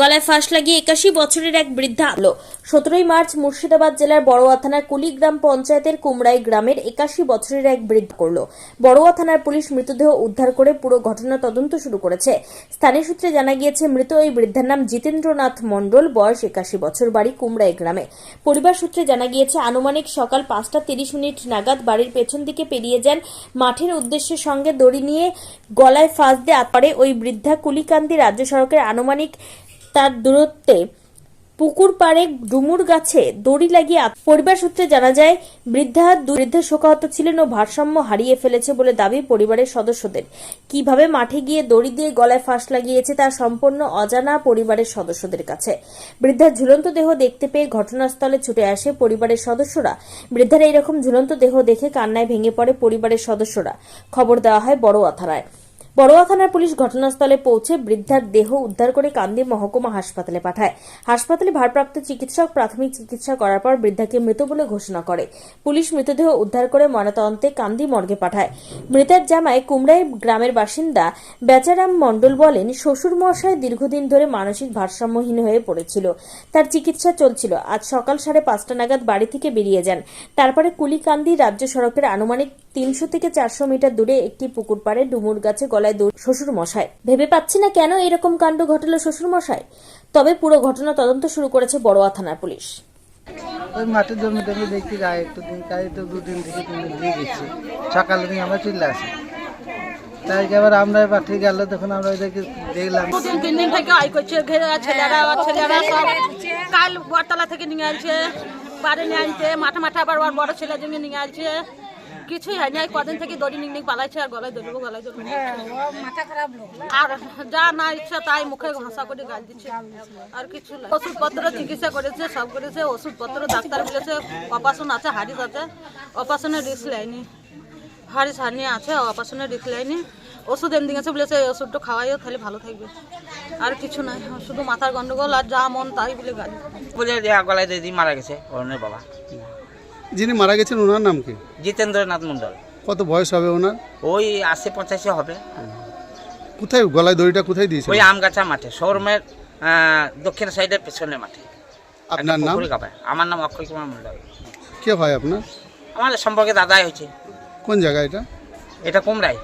গলায় ফাঁস লাগিয়ে একাশি বছরের এক বৃদ্ধা আলো। সতেরোই মার্চ মুর্শিদাবাদ জেলার বড়োয়া থানার কুলিগ্রাম পঞ্চায়েতের কুমড়াই গ্রামের একাশি বছরের এক বৃদ্ধ করল। বড়োয়া থানার পুলিশ মৃতদেহ উদ্ধার করে পুরো ঘটনা তদন্ত শুরু করেছে। স্থানীয় সূত্রে জানা গিয়েছে, মৃত ওই বৃদ্ধার নাম জিতেন্দ্রনাথ মণ্ডল, বয়স একাশি বছর, বাড়ি কুমড়াই গ্রামে। পরিবার সূত্রে জানা গিয়েছে, আনুমানিক সকাল পাঁচটা তিরিশ মিনিট নাগাদ বাড়ির পেছন দিকে পেরিয়ে যান। মাঠের উদ্দেশ্যে সঙ্গে দড়ি নিয়ে গলায় ফাঁস দিয়ে আপারে ওই বৃদ্ধা কুলিকান্দি রাজ্য সড়কের আনুমানিক তার দূরত্বে পুকুর পাড়ে ডুমুর গাছে দড়ি লাগিয়ে পরিবার সূত্রে জানা যায়, বৃদ্ধা বৃদ্ধা শোকাহত ছিলেন ও ভারসাম্য হারিয়ে ফেলেছে বলে দাবি পরিবারের সদস্যদের। কীভাবে মাঠে গিয়ে দড়ি দিয়ে গলায় ফাঁস লাগিয়েছে তা সম্পূর্ণ অজানা পরিবারের সদস্যদের কাছে। বৃদ্ধার ঝুলন্ত দেহ দেখতে পেয়ে ঘটনাস্থলে ছুটে আসে পরিবারের সদস্যরা। বৃদ্ধার এইরকম ঝুলন্ত দেহ দেখে কান্নায় ভেঙে পড়ে পরিবারের সদস্যরা। খবর দেওয়া হয় বড়োয়া থানায়। বড়োয়া থানার পুলিশ ঘটনাস্থলে পৌঁছে বৃদ্ধার দেহ উদ্ধার করে কান্দি মহকুমা হাসপাতালে পাঠায়। হাসপাতালে ভারপ্রাপ্ত চিকিৎসক প্রাথমিক চিকিৎসা করার পর বৃদ্ধাকে মৃত বলে ঘোষণা করে। পুলিশ মৃতদেহ উদ্ধার করে ময়নাতদন্তে কান্দি মর্গে পাঠায়। মৃতের জামায় কুমড়াই গ্রামের বাসিন্দা বেচারাম মণ্ডল বলেন শ্বশুর মশাই দীর্ঘদিন ধরে মানসিক ভারসাম্যহীন হয়ে পড়েছিল। তার চিকিৎসা চলছিল। আজ সকাল সাড়ে পাঁচটা নাগাদ বাড়ি থেকে বেরিয়ে যান। তারপরে কুলিকান্দি রাজ্য সড়কের আনুমানিক তিনশো থেকে চারশো মিটার দূরে একটি পুকুর পাড়ে ডুমুর গাছে গলায় দৌড় শ্বশুর মশাই। ভেবে পাচ্ছি না কেন এরকম কাণ্ড ঘটলো শ্বশুর মশাই। তবে পুরো ঘটনা তদন্ত শুরু করেছে বড়োয়া থানার পুলিশ। ওই মাঠের জমি টমি দেখতে যায় একটু দিন তাই তো দুদিন থেকে তিন দিন দিয়ে গেছি। সকালে নিয়ে আমরা চলে আসি। তাই এবার আমরা মাঠে গেল তখন আমরা ওইদিকে দেখলাম। দুদিন তিন দিন থেকে আই করছে ঘেরে ছেলেরা ছেলেরা সব কাল বটতলা থেকে নিয়ে আসছে বাড়ি নিয়ে আনছে মাঠে মাঠে আবার বড় ছেলে জমি নিয়ে আসছে কিছুই হয়নি এই কদিন থেকে দড়ি নিং নিং পালাইছে আর গলায় ধরবো গলায় ধরবো আর যা না ইচ্ছা তাই মুখে ভাষা করে গাল দিচ্ছে। আর কিছু না। ওষুধপত্র চিকিৎসা করেছে সব করেছে ওষুধপত্র ডাক্তার বলেছে অপারেশন আছে হারিস আছে। অপারেশনের রিস্ক লাইনি হারিস হার্নিয়া আছে অপারেশনের রিস্ক লাইনি ওষুধ এমনি আছে বলেছে এই ওষুধটা খাওয়াইও তাহলে ভালো থাকবে। আর কিছু নাই শুধু মাথার গন্ডগোল আর যা মন তাই বলে গাল। বলে গলায় দিদি মারা গেছে অরুণের বাবা। যিনি মারা গেছেন ওনার নাম কি? জিতেন্দ্রনাথ মণ্ডল। কত বয়স হবে ওনার? ওই আশি পঁচাশি হবে। কোথায় গলায় দড়িটা কোথায় দিয়েছেন? ওই আমগাছা মাঠে শোরুমের দক্ষিণ সাইডের পেছনের মাঠে। আপনার নাম? আমার নাম অক্ষয় কুমার মণ্ডল। কে হয় আপনার? আমাদের সম্পর্কে দাদাই হয়েছে। কোন জায়গা এটা? এটা কুমড়াই।